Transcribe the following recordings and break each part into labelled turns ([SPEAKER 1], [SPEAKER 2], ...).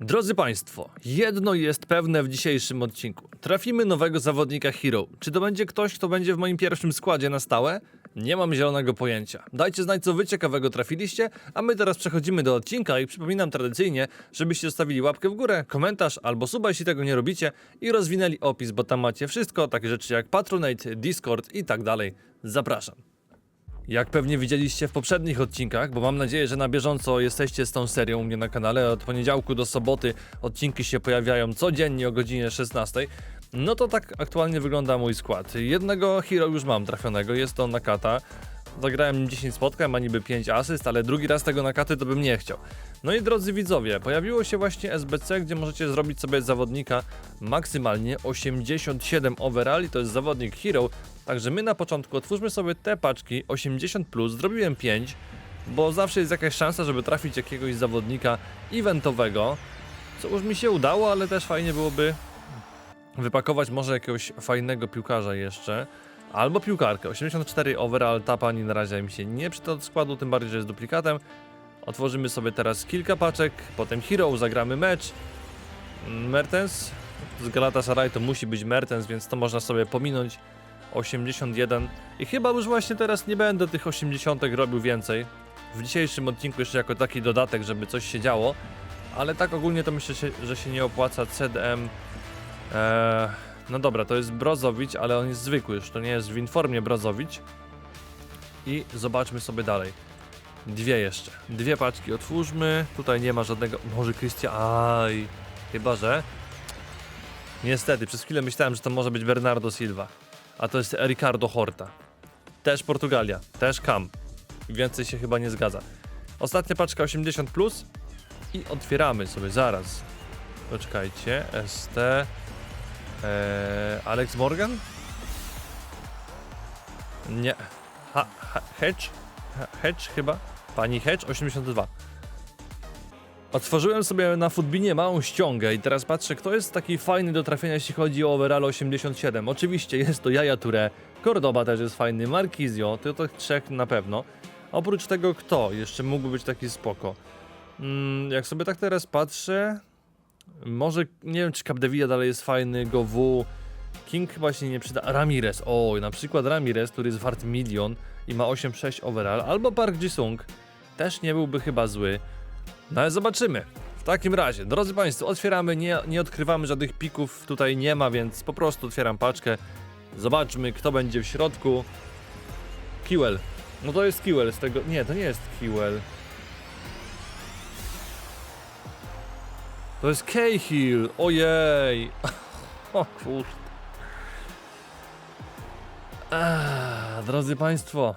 [SPEAKER 1] Drodzy Państwo, jedno jest pewne w dzisiejszym odcinku. Trafimy nowego zawodnika Hero. Czy to będzie ktoś, kto będzie w moim pierwszym składzie na stałe? Nie mam zielonego pojęcia. Dajcie znać, co wy ciekawego trafiliście, a my teraz przechodzimy do odcinka i przypominam tradycyjnie, żebyście zostawili łapkę w górę, komentarz albo suba, jeśli tego nie robicie i rozwinęli opis, bo tam macie wszystko, takie rzeczy jak Patronate, Discord i tak dalej. Zapraszam. Jak pewnie widzieliście w poprzednich odcinkach, bo mam nadzieję, że na bieżąco jesteście z tą serią u mnie na kanale, od poniedziałku do soboty odcinki się pojawiają codziennie o godzinie 16. No to tak aktualnie wygląda mój skład. Jednego hero już mam trafionego, jest to Nakata. Zagrałem nim 10 spotkań, ma niby 5 asyst, ale drugi raz tego Nakaty to bym nie chciał. No i drodzy widzowie, pojawiło się właśnie SBC, gdzie możecie zrobić sobie zawodnika maksymalnie 87 overall to jest zawodnik hero. Także my na początku otwórzmy sobie te paczki 80 plus, zrobiłem 5, bo zawsze jest jakaś szansa, żeby trafić jakiegoś zawodnika eventowego. Co już mi się udało, ale też fajnie byłoby wypakować może jakiegoś fajnego piłkarza jeszcze. Albo piłkarkę. 84 overall tapa ani na razie mi się nie przyda do składu, tym bardziej, że jest duplikatem. Otworzymy sobie teraz kilka paczek, potem Hero, zagramy mecz. Mertens z Galatasaray to musi być Mertens, więc to można sobie pominąć. 81 i chyba już właśnie teraz nie będę tych 80 robił więcej. W dzisiejszym odcinku jeszcze jako taki dodatek, żeby coś się działo, ale tak ogólnie to myślę, że się nie opłaca CDM. Eee, no dobra, to jest Brozowicz, ale on jest zwykły już, to nie jest w informie Brozowicz. I zobaczmy sobie dalej. Dwie jeszcze. Dwie paczki otwórzmy. Tutaj nie ma żadnego. Może Christian. Aj. Chyba, że. Niestety, przez chwilę myślałem, że to może być Bernardo Silva. A to jest Ricardo Horta. Też Portugalia, też Cam. Więcej się chyba nie zgadza. Ostatnia paczka 80 plus i otwieramy sobie zaraz. Poczekajcie, ST. Eee, Alex Morgan? Nie. Ha, ha, Hedge? Ha, Hedge chyba? Pani Hedge 82. Otworzyłem sobie na Footbinie małą ściągę i teraz patrzę, kto jest taki fajny do trafienia, jeśli chodzi o overall 87. Oczywiście jest to Jaja Touré, Cordoba też jest fajny, Marquizio, to tych trzech na pewno. Oprócz tego kto jeszcze mógłby być taki spoko? Mm, jak sobie tak teraz patrzę, może, nie wiem czy Capdevilla dalej jest fajny, Gowu, King chyba się nie przyda, Ramirez, o, na przykład Ramirez, który jest wart milion i ma 8-6 overall, albo Park Ji-sung, też nie byłby chyba zły. No ale zobaczymy. W takim razie, drodzy Państwo, otwieramy, nie, nie odkrywamy żadnych pików, tutaj nie ma, więc po prostu otwieram paczkę. Zobaczmy, kto będzie w środku. Kiwell. No to jest Kiwell z tego. Nie, to nie jest Kiwell. To jest Cahill. Ojej. O kurde. Ah, drodzy Państwo,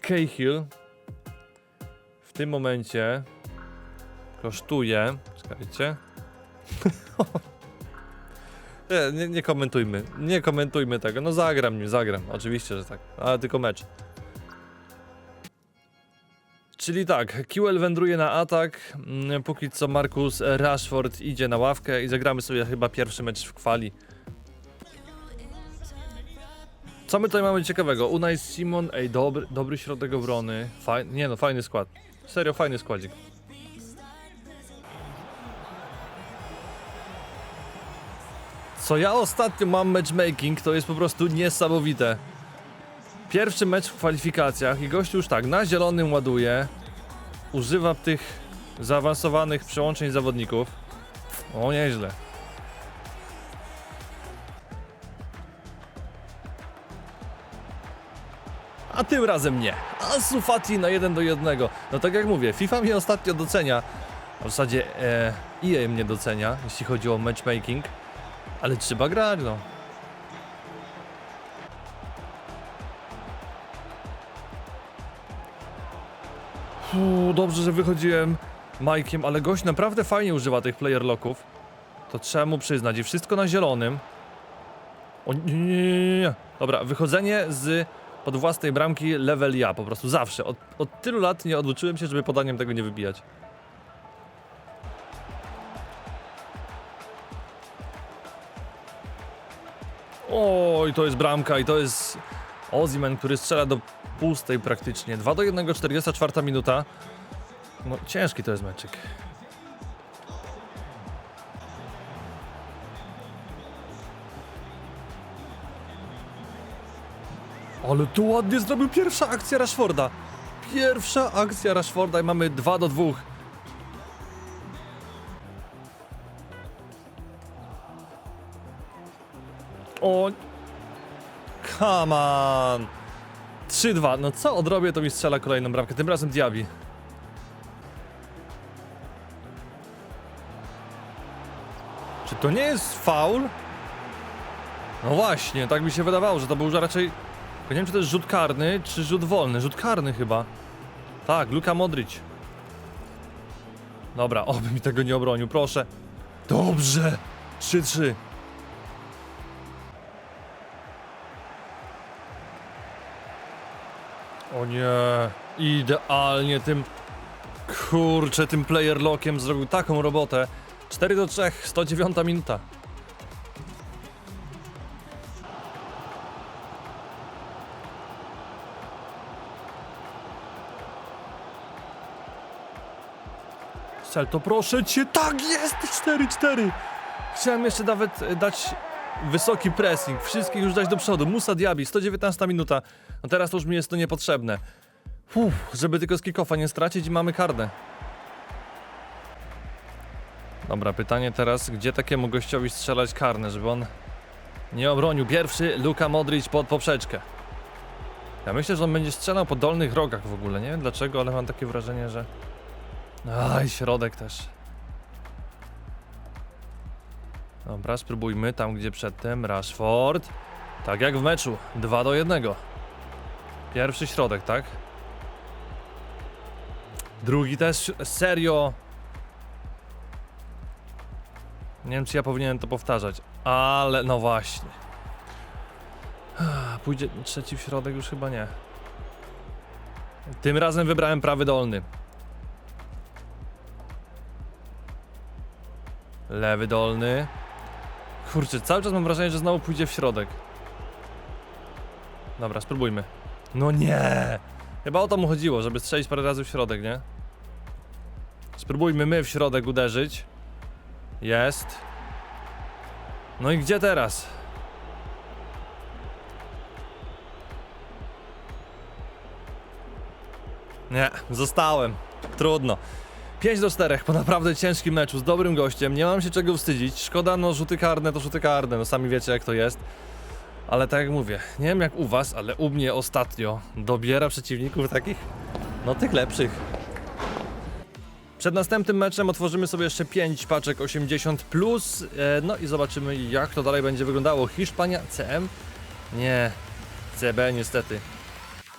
[SPEAKER 1] Cahill w tym momencie kosztuje. Czekajcie. nie, nie, nie komentujmy. Nie komentujmy tego. No zagram nim, zagram. Oczywiście, że tak. Ale tylko mecz. Czyli tak, QL wędruje na atak, mm, póki co Marcus Rashford idzie na ławkę i zagramy sobie chyba pierwszy mecz w kwali. Co my tutaj mamy ciekawego? Unai Simon, ej, dobry, dobry środek obrony. Faj, nie no, fajny skład. Serio, fajny składzik. Co ja ostatnio mam matchmaking, to jest po prostu niesamowite. Pierwszy mecz w kwalifikacjach i gościu już tak, na zielonym ładuje. Używa tych zaawansowanych przełączeń zawodników. O, nieźle. A tym razem nie. A Sufati na 1 do 1. No tak jak mówię, FIFA mnie ostatnio docenia. W zasadzie e, EA mnie docenia, jeśli chodzi o matchmaking. Ale trzeba grać, no. Uuu, dobrze, że wychodziłem Majkiem, ale gość naprawdę fajnie używa tych player locków. To trzeba mu przyznać. I wszystko na zielonym. O nie, nie, nie. Dobra, wychodzenie z pod własnej bramki level ja, po prostu zawsze. Od, od tylu lat nie oduczyłem się, żeby podaniem tego nie wybijać. Oj, to jest bramka i to jest Oziman, który strzela do pustej praktycznie. 2 do 1, 44 minuta. No ciężki to jest meczyk. Ale tu ładnie zrobił pierwsza akcja Rashforda. Pierwsza akcja Rashforda i mamy 2 do 2. O, come on. 3-2. No co odrobię, to mi strzela kolejną bramkę. Tym razem Diaby. Czy to nie jest faul? No właśnie, tak mi się wydawało, że to był raczej... Nie wiem, czy to jest rzut karny, czy rzut wolny. Rzut karny chyba. Tak, Luka Modric. Dobra, oby mi tego nie obronił, proszę. Dobrze! 3-3. O nie, idealnie tym kurczę, tym player lockiem zrobił taką robotę. 4 do 3, 109 minuta. Cel to proszę cię, tak jest! 4-4. Chciałem jeszcze nawet dać wysoki pressing, wszystkich już dać do przodu. Musa Diaby, 119 minuta. No teraz to już mi jest to niepotrzebne. Uff, żeby tylko z kickofa nie stracić i mamy kardę. Dobra, pytanie teraz, gdzie takiemu gościowi strzelać karne, żeby on nie obronił. Pierwszy, Luka Modric pod poprzeczkę. Ja myślę, że on będzie strzelał po dolnych rogach w ogóle, nie wiem dlaczego, ale mam takie wrażenie, że... Aj, środek też. Dobra, spróbujmy tam, gdzie przedtem. Rashford. Tak jak w meczu. 2 do 1. Pierwszy środek, tak? Drugi też serio. Nie wiem, czy ja powinienem to powtarzać, ale no właśnie. Pójdzie trzeci w środek, już chyba nie. Tym razem wybrałem prawy dolny. Lewy dolny. Kurczę, cały czas mam wrażenie, że znowu pójdzie w środek. Dobra, spróbujmy. No nie! Chyba o to mu chodziło, żeby strzelić parę razy w środek, nie? Spróbujmy my w środek uderzyć. Jest. No i gdzie teraz? Nie, zostałem. Trudno. 5 do 4 po naprawdę ciężkim meczu z dobrym gościem. Nie mam się czego wstydzić. Szkoda, no rzuty karne to rzuty karne, no sami wiecie jak to jest. Ale tak jak mówię, nie wiem jak u was, ale u mnie ostatnio dobiera przeciwników takich, no tych lepszych. Przed następnym meczem otworzymy sobie jeszcze 5 paczek 80 plus, e, no i zobaczymy jak to dalej będzie wyglądało. Hiszpania, CM? Nie, CB niestety.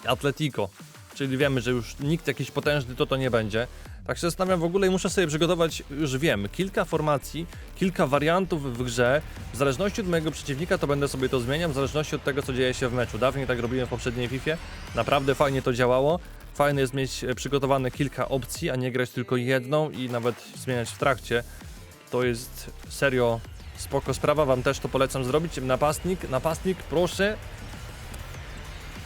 [SPEAKER 1] Atletico, czyli wiemy, że już nikt jakiś potężny to to nie będzie. Tak się zastanawiam w ogóle i muszę sobie przygotować, już wiem, kilka formacji, kilka wariantów w grze. W zależności od mojego przeciwnika to będę sobie to zmieniał, w zależności od tego co dzieje się w meczu. Dawniej tak robiłem w poprzedniej FIFA, naprawdę fajnie to działało. Fajne jest mieć e, przygotowane kilka opcji, a nie grać tylko jedną i nawet zmieniać w trakcie. To jest serio spoko sprawa, wam też to polecam zrobić. Napastnik, napastnik, proszę.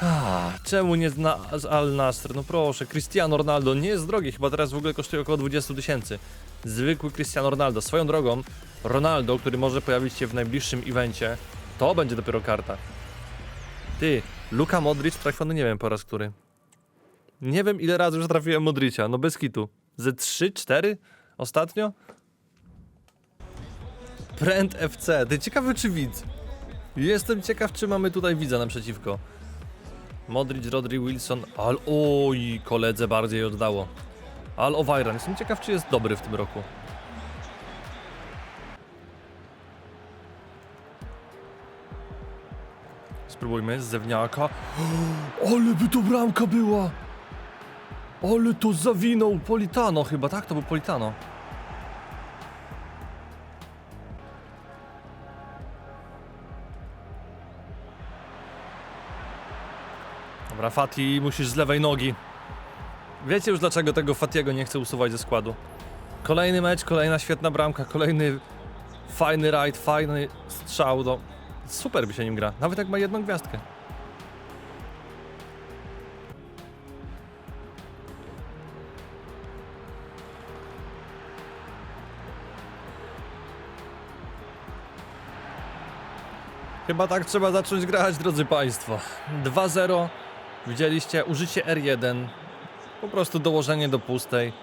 [SPEAKER 1] A, czemu nie zna z Al Nasr? No proszę, Cristiano Ronaldo nie jest drogi, chyba teraz w ogóle kosztuje około 20 tysięcy. Zwykły Cristiano Ronaldo. Swoją drogą, Ronaldo, który może pojawić się w najbliższym evencie, to będzie dopiero karta. Ty, Luka Modric trafiony nie wiem po raz który. Nie wiem ile razy już trafiłem Modricia, no bez kitu. Ze 3, 4 ostatnio? Brand FC, ty ciekawy czy widz? Jestem ciekaw czy mamy tutaj widza naprzeciwko. Modric, Rodri, Wilson, al oj, koledze bardziej oddało. Al Owajran, jestem ciekaw czy jest dobry w tym roku. Spróbujmy z zewniaka. Ale by to bramka była! Ale to zawinął Politano chyba, tak? To był Politano. Dobra, Fati, musisz z lewej nogi. Wiecie już dlaczego tego Fatiego nie chcę usuwać ze składu. Kolejny mecz, kolejna świetna bramka, kolejny fajny rajd, fajny strzał, no super by się nim gra. Nawet jak ma jedną gwiazdkę. Chyba tak trzeba zacząć grać, drodzy Państwo. 2-0. Widzieliście, użycie R1. Po prostu dołożenie do pustej.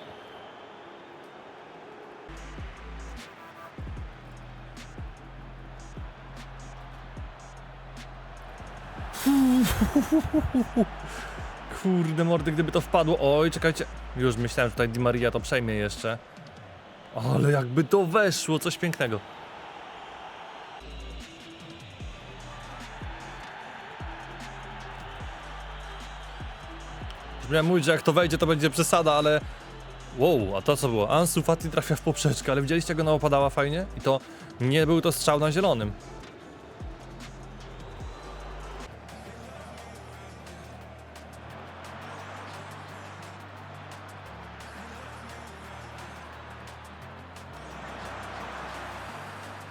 [SPEAKER 1] Kurde mordy, gdyby to wpadło. Oj, czekajcie. Już myślałem, że tutaj Di Maria to przejmie jeszcze. Ale jakby to weszło, coś pięknego. Miałem mówić, że jak to wejdzie, to będzie przesada, ale... Wow, a to co było? Ansu Fati trafia w poprzeczkę, ale widzieliście, jak ona opadała fajnie? I to nie był to strzał na zielonym.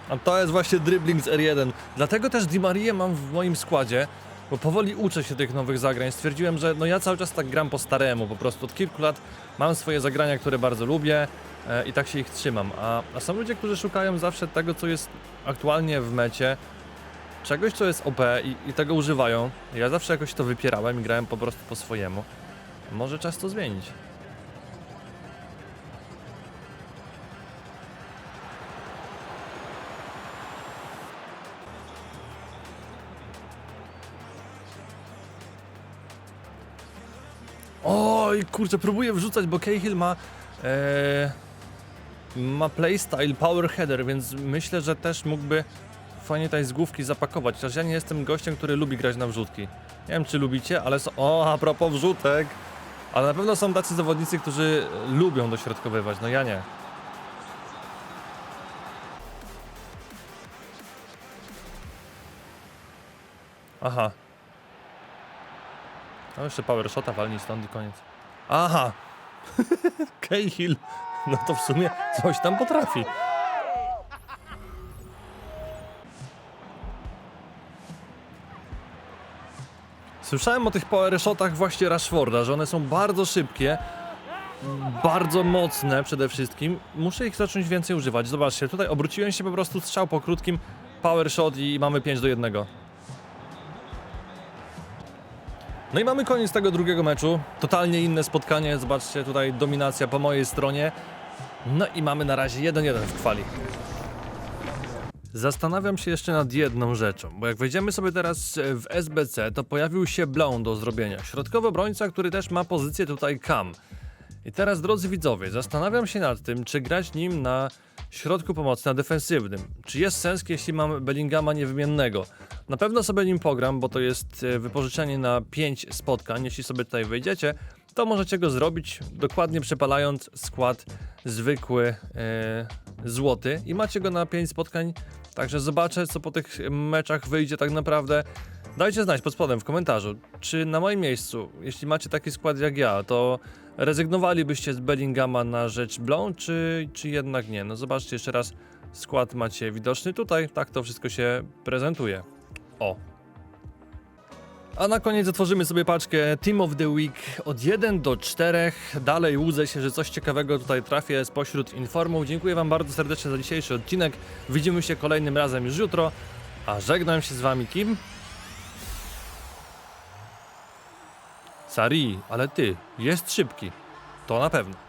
[SPEAKER 1] A to jest właśnie dribbling z R1. Dlatego też Di Marię mam w moim składzie, bo powoli uczę się tych nowych zagrań. Stwierdziłem, że no ja cały czas tak gram po staremu, po prostu od kilku lat mam swoje zagrania, które bardzo lubię e, i tak się ich trzymam. A, a są ludzie, którzy szukają zawsze tego, co jest aktualnie w mecie, czegoś, co jest OP i, i tego używają. Ja zawsze jakoś to wypierałem i grałem po prostu po swojemu. Może czas to zmienić. Kurczę, próbuję wrzucać, bo Cahill ma e, ma playstyle power header, więc myślę, że też mógłby fajnie tej z główki zapakować. Chociaż ja nie jestem gościem, który lubi grać na wrzutki. Nie wiem, czy lubicie, ale są... O, a propos wrzutek! Ale na pewno są tacy zawodnicy, którzy lubią dośrodkowywać, no ja nie. Aha. No jeszcze power shota walni stąd i koniec. Aha! Cahill! No to w sumie coś tam potrafi. Słyszałem o tych power shotach właśnie Rashforda, że one są bardzo szybkie, bardzo mocne przede wszystkim. Muszę ich zacząć więcej używać. Zobaczcie, tutaj obróciłem się po prostu strzał po krótkim power shot i mamy 5 do 1. No i mamy koniec tego drugiego meczu. Totalnie inne spotkanie. Zobaczcie, tutaj dominacja po mojej stronie. No i mamy na razie 1-1 w kwali. Zastanawiam się jeszcze nad jedną rzeczą, bo jak wejdziemy sobie teraz e, w SBC, to pojawił się Blown do zrobienia. Środkowy obrońca, który też ma pozycję tutaj cam. I teraz, drodzy widzowie, zastanawiam się nad tym, czy grać nim na środku pomocy, na defensywnym. Czy jest sens, jeśli mam Bellingama niewymiennego? Na pewno sobie nim pogram, bo to jest e, wypożyczenie na 5 spotkań. Jeśli sobie tutaj wejdziecie, to możecie go zrobić dokładnie przepalając skład zwykły e, złoty i macie go na 5 spotkań. Także zobaczę, co po tych meczach wyjdzie tak naprawdę. Dajcie znać pod spodem w komentarzu, czy na moim miejscu, jeśli macie taki skład jak ja, to rezygnowalibyście z Bellingama na rzecz Blown, czy, czy jednak nie? No zobaczcie jeszcze raz, skład macie widoczny tutaj, tak to wszystko się prezentuje. O. A na koniec otworzymy sobie paczkę Team of the Week od 1 do 4. Dalej łudzę się, że coś ciekawego tutaj trafię spośród informów. Dziękuję Wam bardzo serdecznie za dzisiejszy odcinek. Widzimy się kolejnym razem już jutro. A żegnam się z Wami kim? Sari, ale ty, jest szybki. To na pewno.